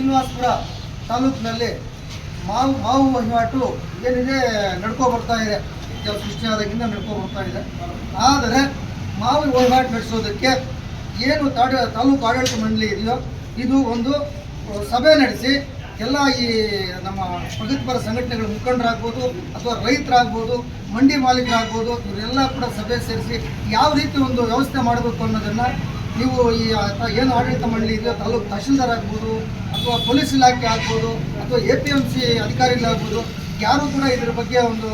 ಶ್ರೀನಿವಾಸಪುರ ತಾಲೂಕಿನಲ್ಲಿ ಮಾವು ಮಾವು ವಹಿವಾಟು ಏನಿದೆ ನಡ್ಕೊ ಬರ್ತಾ ಇದೆ. ಕೆಲವು ಸೃಷ್ಟಿಯಾದಾಗಿಂದ ನಡ್ಕೊ ಬರ್ತಾ ಇದೆ. ಆದರೆ ಮಾವು ವಹಿವಾಟು ನಡೆಸೋದಕ್ಕೆ ಏನು ತಾಡ, ತಾಲೂಕು ಆಡಳಿತ ಮಂಡಳಿ ಇದೆಯೋ, ಇದು ಒಂದು ಸಭೆ ನಡೆಸಿ ಎಲ್ಲ ಈ ನಮ್ಮ ಪ್ರಗತಿಪರ ಸಂಘಟನೆಗಳ ಮುಖಂಡರಾಗ್ಬೋದು ಅಥವಾ ರೈತರಾಗ್ಬೋದು, ಮಂಡಿ ಮಾಲೀಕರಾಗ್ಬೋದು, ಇವರೆಲ್ಲ ಕೂಡ ಸಭೆ ಸೇರಿಸಿ ಯಾವ ರೀತಿ ಒಂದು ವ್ಯವಸ್ಥೆ ಮಾಡಬೇಕು ಅನ್ನೋದನ್ನು ನೀವು ಈ ಏನು ಆಡಳಿತ ಮಂಡಳಿ ಇದೆಯೋ ತಾಲೂಕು ತಹಶೀಲ್ದಾರ್ ಆಗ್ಬೋದು, ಅಥವಾ ಪೊಲೀಸ್ ಇಲಾಖೆ ಆಗ್ಬೋದು, ಅಥವಾ ಎ ಪಿ ಎಂ ಸಿ ಅಧಿಕಾರಿಗಳಾಗ್ಬೋದು ಯಾರೂ ಕೂಡ ಇದ್ರ ಬಗ್ಗೆ ಒಂದು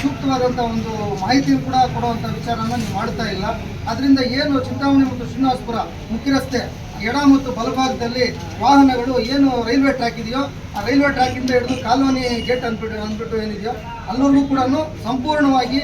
ಸೂಕ್ತವಾದಂಥ ಒಂದು ಮಾಹಿತಿ ಕೂಡ ಕೊಡುವಂಥ ವಿಚಾರನ ನೀವು ಮಾಡ್ತಾ ಇಲ್ಲ. ಅದರಿಂದ ಏನು ಚಿಂತಾಮಣಿ ಮತ್ತು ಶ್ರೀನಿವಾಸಪುರ ಮುಖ್ಯ ರಸ್ತೆ ಎಡ ಮತ್ತು ಬಲಭಾಗದಲ್ಲಿ ವಾಹನಗಳು ಏನು ರೈಲ್ವೆ ಟ್ರ್ಯಾಕ್ ಇದೆಯೋ, ಆ ರೈಲ್ವೆ ಟ್ರ್ಯಾಕಿಂದ ಹಿಡಿದು ಕಾಲೋನಿ ಗೇಟ್ ಅಂದ್ಬಿಟ್ಟು ಅಂದ್ಬಿಟ್ಟು ಏನಿದೆಯೋ ಅಲ್ಲವರೆಗೂ ಕೂಡ ಸಂಪೂರ್ಣವಾಗಿ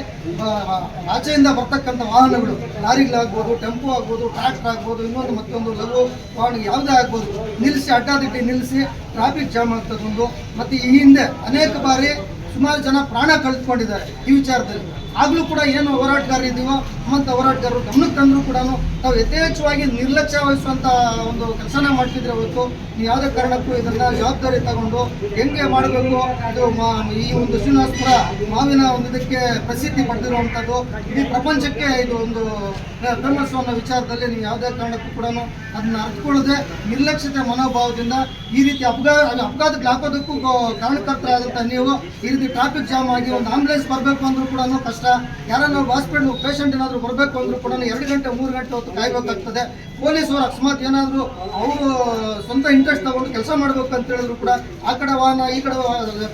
ಆಚೆಯಿಂದ ಬರ್ತಕ್ಕಂಥ ವಾಹನಗಳು, ಲಾರಿಗಳಾಗ್ಬೋದು, ಟೆಂಪೋ ಆಗ್ಬೋದು, ಟ್ರ್ಯಾಕ್ಟರ್ ಆಗ್ಬೋದು, ಇನ್ನೊಂದು ಮತ್ತೊಂದು ಲಘು ವಾಹನ ಯಾವುದೇ ಆಗ್ಬೋದು, ನಿಲ್ಲಿಸಿ ಅಡ್ಡಾದಿಟ್ಟು ನಿಲ್ಲಿಸಿ ಟ್ರಾಫಿಕ್ ಜಾಮ್ ಆಗ್ತದೊಂದು ಮತ್ತು ಈ ಹಿಂದೆ ಅನೇಕ ಬಾರಿ ಸುಮಾರು ಜನ ಪ್ರಾಣ ಕಳೆದುಕೊಂಡಿದ್ದಾರೆ ಈ ವಿಚಾರದಲ್ಲಿ. ಆಗಲೂ ಕೂಡ ಏನು ಹೋರಾಟಗಾರರು ಮತ್ತು ಹೋರಾಟಗಾರರು ಗಮನಕ್ಕೆ ತಂದರೂ ಕೂಡ ತಾವು ಯಥೇಚ್ಛವಾಗಿ ನಿರ್ಲಕ್ಷ್ಯ ವಹಿಸುವಂಥ ಒಂದು ಕೆಲಸನ ಮಾಡ್ತಿದ್ರೆ ಹೊತ್ತು ನೀವು ಯಾವುದೇ ಕಾರಣಕ್ಕೂ ಇದನ್ನ ಜವಾಬ್ದಾರಿ ತಗೊಂಡು ಹೆಂಗೆ ಮಾಡಬೇಕು ಮಾ ಈ ಒಂದು ಶ್ರೀನಿವಾಸಪುರ ಮಾವಿನ ಒಂದು ಇದಕ್ಕೆ ಪ್ರಸಿದ್ಧಿ ಪಡೆದಿರುವಂಥದ್ದು ಇಡೀ ಪ್ರಪಂಚಕ್ಕೆ ಇದು ಒಂದು ಫೇಮಸ್ ಅನ್ನೋ ವಿಚಾರದಲ್ಲಿ ನೀವು ಯಾವುದೇ ಕಾರಣಕ್ಕೂ ಕೂಡ ಅದನ್ನ ಅರ್ಥಕೊಳ್ಳದೆ ನಿರ್ಲಕ್ಷ್ಯತೆ ಮನೋಭಾವದಿಂದ ಈ ರೀತಿ ಅಪಘಾತ ಅಪಘಾತಕ್ಕೆ ಹಾಕೋದಕ್ಕೂ ಕಾರಣಕರ್ತರಾದಂಥ ನೀವು ಈ ರೀತಿ ಟ್ರಾಫಿಕ್ ಜಾಮ್ ಆಗಿ ಒಂದು ಆಂಬುಲೆನ್ಸ್ ಬರಬೇಕು ಅಂದರೂ ಕೂಡ ಕಷ್ಟ. ಯಾರನ್ನ ಹಾಸ್ಪಿಟಲ್ ಪೇಷಂಟ್ ಏನಾದರೂ ಬರಬೇಕು ಅಂದ್ರೂ ಕೂಡ ಎರಡು ಗಂಟೆ, ಮೂರು ಗಂಟೆ ಹೊತ್ತು ಕಾಯಬೇಕಾಗ್ತದೆ. ಪೊಲೀಸರು ಅಕಸ್ಮಾತ್ ಏನಾದರೂ ಅವರು ಸ್ವಂತ ಇಂಟ್ರೆಸ್ಟ್ ತಗೊಂಡು ಕೆಲಸ ಮಾಡಬೇಕು ಅಂತ ಹೇಳಿದ್ರು ಕೂಡ ಆ ಕಡೆ ವಾಹನ, ಈ ಕಡೆ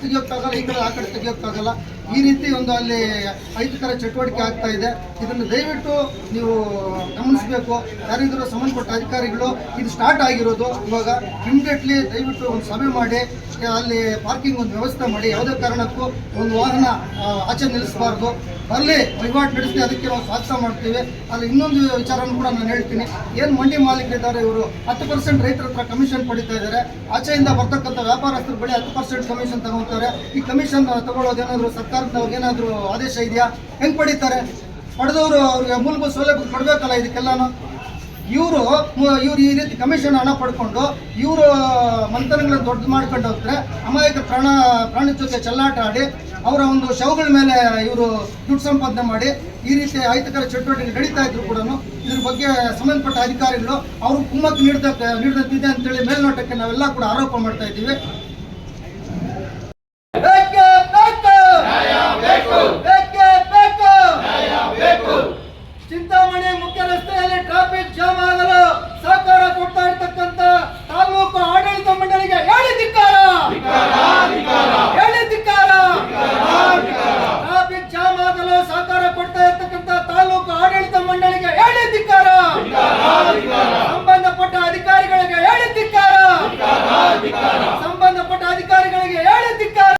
ತೆಗಿಯೋಕ್ಕಾಗಲ್ಲ ಈ ಕಡೆ ಆ ಕಡೆ ತೆಗಿಯೋಕ್ಕಾಗಲ್ಲ ಈ ರೀತಿ ಒಂದು ಅಲ್ಲಿ ಅಹಿತಕರ ಚಟುವಟಿಕೆ ಆಗ್ತಾ ಇದೆ. ಇದನ್ನು ದಯವಿಟ್ಟು ನೀವು ಗಮನಿಸಬೇಕು. ಯಾರಿದ್ರು ಸಂಬಂಧಪಟ್ಟ ಅಧಿಕಾರಿಗಳು, ಇದು ಸ್ಟಾರ್ಟ್ ಆಗಿರೋದು. ಇವಾಗ ಇಮಿಡಿಯೇಟ್ಲಿ ದಯವಿಟ್ಟು ಒಂದು ಸಭೆ ಮಾಡಿ, ಅಲ್ಲಿ ಪಾರ್ಕಿಂಗ್ ಒಂದು ವ್ಯವಸ್ಥೆ ಮಾಡಿ. ಯಾವುದೇ ಕಾರಣಕ್ಕೂ ಒಂದು ವಾಹನ ಆಚೆ ನಿಲ್ಲಿಸಬಾರ್ದು. ಅಲ್ಲಿ ವಹಿವಾಟು ನಡೆಸಿ, ಅದಕ್ಕೆ ನಾವು ಸ್ವಾಗತ ಮಾಡ್ತೀವಿ. ಅಲ್ಲಿ ಇನ್ನೊಂದು ವಿಚಾರನೂ ಕೂಡ ನಾನು ಹೇಳ್ತೀನಿ. ಏನು ಮಂಡಿ ಮಾಲೀಕರಿದ್ದಾರೆ ಇವರು? ಹತ್ತು ಪರ್ಸೆಂಟ್ ರೈತರ ಹತ್ರ ಕಮಿಷನ್ ಪಡಿತಾ ಇದ್ದಾರೆ. ಆಚೆಯಿಂದ ಬರ್ತಕ್ಕಂಥ ವ್ಯಾಪಾರಸ್ಥರ ಬಳಿ ಹತ್ತು ಪರ್ಸೆಂಟ್ ಕಮಿಷನ್ ತಗೊತಾರೆ ಈ ಕಮಿಷನ್ ತಗೊಳ್ಳೋದೇನಾದರೂ ಸರ್ಕಾರದವ್ರಿಗೆ ಏನಾದರೂ ಆದೇಶ ಇದೆಯಾ? ಹೆಂಗೆ ಪಡಿತಾರೆ? ಪಡೆದವರು ಅವ್ರಿಗೆ ಮೂಲಭೂತ ಸೌಲಭ್ಯ ಕೊಡಬೇಕಲ್ಲ ಇದಕ್ಕೆಲ್ಲನೂ? ಇವರು ಇವ್ರು ಈ ರೀತಿ ಕಮಿಷನ್ ಹಣ ಪಡ್ಕೊಂಡು ಇವರು ಮಂಥನಗಳನ್ನು ದೊಡ್ಡದು ಮಾಡ್ಕೊಂಡು ಹೋಗ್ತಾರೆ. ಅಮಾಯಕ ಪ್ರಾಣ, ಪ್ರಾಣಿ ಜೊತೆ ಚೆಲ್ಲಾಟ ಆಡಿ ಅವರ ಒಂದು ಶವಗಳ ಮೇಲೆ ಇವರು ದುಡ್ಡು ಸಂಪಾದನೆ ಮಾಡಿ ಈ ರೀತಿ ಆಯ್ತಕರ ಚಟುವಟಿಕೆ ನಡೀತಾ ಇದ್ರು ಕೂಡ ಇದ್ರ ಬಗ್ಗೆ ಸಂಬಂಧಪಟ್ಟ ಅಧಿಕಾರಿಗಳು ಅವ್ರಿಗೆ ಕುಮ್ಮಕ್ಕು ನೀಡ್ತಾ ನೀಡಿದಂತಿದೆ ಅಂತೇಳಿ ಮೇಲ್ನೋಟಕ್ಕೆ ನಾವೆಲ್ಲ ಕೂಡ ಆರೋಪ ಮಾಡ್ತಾ ಇದ್ದೀವಿ ಬೇಕೇ ಬೇಕು! ಬೇಕೇ ಬೇಕು! ಚಿಂತಾಮಣಿ ಮುಖ್ಯ ರಸ್ತೆಯಲ್ಲಿ ಟ್ರಾಫಿಕ್ ಜಾಮ್ ಆಗಲು ಸಹಕಾರ ಕೊಡ್ತಾ ಇರ್ತಕ್ಕಂಥ ತಾಲೂಕು ಆಡಳಿತ ಮಂಡಳಿಗೆ ಹೇಳಿ ಧಿಕ್ಕಾರ ಹೇಳಿ ಧಿಕ್ಕಾರ ಟ್ರಾಫಿಕ್ ಜಾಮ್ ಆಗಲು ಸಹಕಾರ ಕೊಡ್ತಾ ಇರ್ತಕ್ಕಂಥ ತಾಲೂಕು ಆಡಳಿತ ಮಂಡಳಿಗೆ ಹೇಳಿ ಧಿಕ್ಕಾರ ಸಂಬಂಧಪಟ್ಟ ಅಧಿಕಾರಿಗಳಿಗೆ ಹೇಳಿ ಧಿಕ್ಕಾರ ಸಂಬಂಧಪಟ್ಟ ಅಧಿಕಾರಿಗಳಿಗೆ ಹೇಳಿ ಧಿಕ್ಕಾರ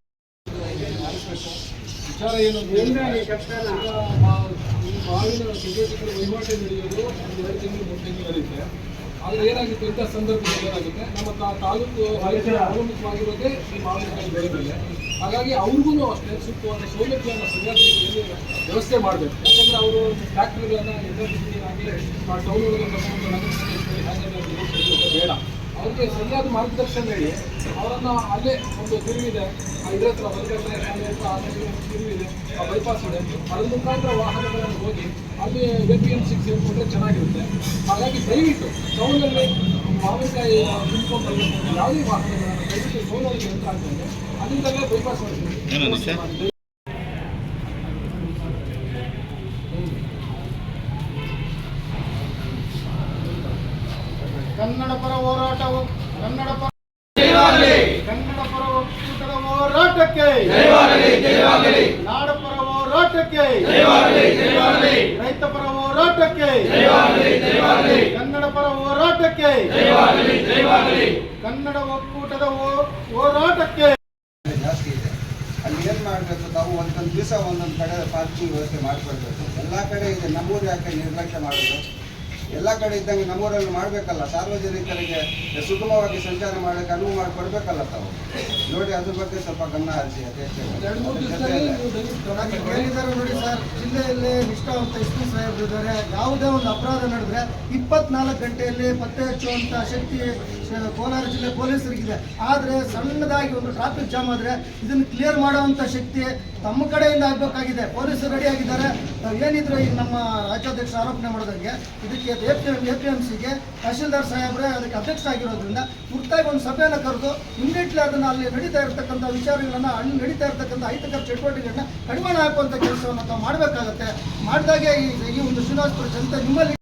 ವಿಚಾರ ಏನು ಮಾವಿನ ಚಟುವಟಿಕೆಗಳು ವಹಿವಾಟು ನಡೆಯೋದು ಒಂದು ಎರಡು ತಿಂಗಳು ಮೂರು ತಿಂಗಳು ನಡೆಯುತ್ತೆ. ಆದರೆ ಏನಾಗುತ್ತೆ ಇಂಥ ಸಂದರ್ಭದಲ್ಲಿ ಏನಾಗುತ್ತೆ? ನಮ್ಮ ತಾಲೂಕು ಅವಲಂಬಿತವಾಗಿರೋದೇ ಈ ಮಾವಿನಕಾಯಿ ಬೆಳೆ ಮೇಲೆ. ಹಾಗಾಗಿ ಅವ್ರಿಗೂ ಅಷ್ಟೇ ಸೂಕ್ತವಾದ ಸೌಲಭ್ಯವನ್ನು ಸರಿಯಾದ ರೀತಿಯಲ್ಲಿ ವ್ಯವಸ್ಥೆ ಮಾಡಬೇಕು. ಯಾಕಂದ್ರೆ ಅವರು ಫ್ಯಾಕ್ಟ್ರಿಗಳನ್ನ ರೀತಿಯಾಗಿ ಟೌನ್ ಒಳಗೆ ಕರ್ಕೊಂಡು ನಗರ ಪ್ರದೇಶದಲ್ಲಿ ಹಾಗೆ ಬೇಡ. ಅವ್ರಿಗೆ ಸರಿಯಾದ ಮಾರ್ಗದರ್ಶನ ಹೇಳಿ. ಅವರನ್ನ ಅಲ್ಲೇ ಒಂದು ತಿರುವಿದೆ. ಇದ್ರ ಹತ್ರ ಬಲಗಡೆ ಶಾಲೆ ಹತ್ರ ಆ ಕಡೆ ಒಂದು ತಿರುವಿದೆ. ಆ ಬೈಪಾಸ್ ಇದೆ. ಅದ್ರ ಮುಖಾಂತರ ವಾಹನಗಳನ್ನು ಹೋಗಿ ಅಲ್ಲಿ ಎ ಪಿ ಎಂ ಸಿಕ್ಸ್ ಸೇರಿಕೊಂಡ್ರೆ ಚೆನ್ನಾಗಿರುತ್ತೆ. ಹಾಗಾಗಿ ದಯವಿಟ್ಟು ಟೌನಲ್ಲಿ ಮಾವಿನಕಾಯಿ ನಿಂತ್ಕೊಂಡು ಯಾವುದೇ ವಾಹನಗಳನ್ನು ದಯವಿಟ್ಟು ಟೌನಲ್ಲಿ ಅಂತ ಆಗ್ತದೆ ಅದರಿಂದಲೇ ಬೈಪಾಸ್ ಮಾಡ್ತೀವಿ ಕನ್ನಡ ಪರ ಹೋರಾಟವು ಕನ್ನಡ ಪರ ಕನ್ನಡ ಪರ ಒಕ್ಕೂಟದ ಹೋರಾಟಕ್ಕೆ. ನಾಡ ಪರ ಹೋರಾಟಕ್ಕೆ. ರೈತ ಪರ ಹೋರಾಟಕ್ಕೆ. ಕನ್ನಡ ಪರ ಹೋರಾಟಕ್ಕೆ. ಕನ್ನಡ ಒಕ್ಕೂಟದ ಹೋರಾಟಕ್ಕೆ. ಜಾಸ್ತಿ ಇದೆ. ಅಲ್ಲಿ ಏನು ಮಾಡಬೇಕು ತಾವು? ಒಂದೊಂದು ದಿವಸ ಒಂದೊಂದು ಕಡೆ ಪಾರ್ಕಿಂಗ್ ವ್ಯವಸ್ಥೆ ಮಾಡ್ಕೊಳ್ಬೇಕು. ಎಲ್ಲ ಕಡೆ ಇದೆ. ನಮ್ಮೂರು ಯಾಕೆ ನಿರ್ಲಕ್ಷ್ಯ ಮಾಡೋದು? ಎಲ್ಲ ಕಡೆ ಇದ್ದಂಗೆ ನಮ್ಮೂರಲ್ಲಿ ಮಾಡಬೇಕಲ್ಲ. ಸಾರ್ವಜನಿಕರಿಗೆ ಸುಗಮವಾಗಿ ಸಂಚಾರ ಮಾಡಕ್ಕೆ ಅನುವು ಮಾಡಿಕೊಡ್ಬೇಕಲ್ಲ ತಾವು. ನೋಡಿ ಅದ್ರ ಬಗ್ಗೆ ಸ್ವಲ್ಪ ಗಮನ ಹರಿಸಿ ನೋಡಿ ಸರ್. ಜಿಲ್ಲೆಯಲ್ಲಿ ನಿಷ್ಠಾವಂತ ಎಸ್ ಪಿ ಸಾಹೇಬ್ರು ಇದ್ದಾರೆ. ಯಾವುದೇ ಒಂದು ಅಪರಾಧ ನಡೆದ್ರೆ ಇಪ್ಪತ್ನಾಲ್ಕು ಗಂಟೆಯಲ್ಲಿ ಪತ್ತೆ ಹಚ್ಚುವಂತ ಶಕ್ತಿ ಕೋಲಾರ ಜಿಲ್ಲೆ ಪೊಲೀಸರಿಗಿದೆ. ಆದರೆ ಸಣ್ಣದಾಗಿ ಒಂದು ಟ್ರಾಫಿಕ್ ಜಾಮ್ ಆದರೆ ಇದನ್ನು ಕ್ಲಿಯರ್ ಮಾಡುವಂತ ಶಕ್ತಿ ತಮ್ಮ ಕಡೆಯಿಂದ ಆಗಬೇಕಾಗಿದೆ. ಪೊಲೀಸರು ರೆಡಿ ಆಗಿದ್ದಾರೆ. ನಾವು ಏನಿದ್ರು ಈಗ ನಮ್ಮ ರಾಜ್ಯಾಧ್ಯಕ್ಷ ಆರೋಪಣೆ ಮಾಡೋದಂಗೆ ಇದಕ್ಕೆ A P M P M ಸಿಗೆ ತಹಶೀಲ್ದಾರ್ ಸಾಹೇಬ್ರೆ ಅದಕ್ಕೆ ಅಧ್ಯಕ್ಷ ಆಗಿರೋದ್ರಿಂದ ತುರ್ತಾಗಿ ಒಂದು ಸಭೆಯನ್ನು ಕರೆದು ಇಮಿಡಿಯೇಟ್ಲಿ ಅದನ್ನು ಅಲ್ಲಿ ನಡೀತಾ ಇರತಕ್ಕಂಥ ವಿಚಾರಗಳನ್ನ ಅಲ್ಲಿ ನಡೀತಾ ಇರತಕ್ಕಂಥ ಅಹಿತಕರ ಚಟುವಟಿಕೆಗಳನ್ನ ಕಡಿಮೆ ಹಾಕುವಂಥ ಕೆಲಸವನ್ನು ತಾವು ಮಾಡಬೇಕಾಗತ್ತೆ. ಮಾಡಿದಾಗೆ ಈ ಈ ಒಂದು ಶ್ರೀನಿವಾಸಪುರ ಜನತೆ ನಿಮ್ಮಲ್ಲಿ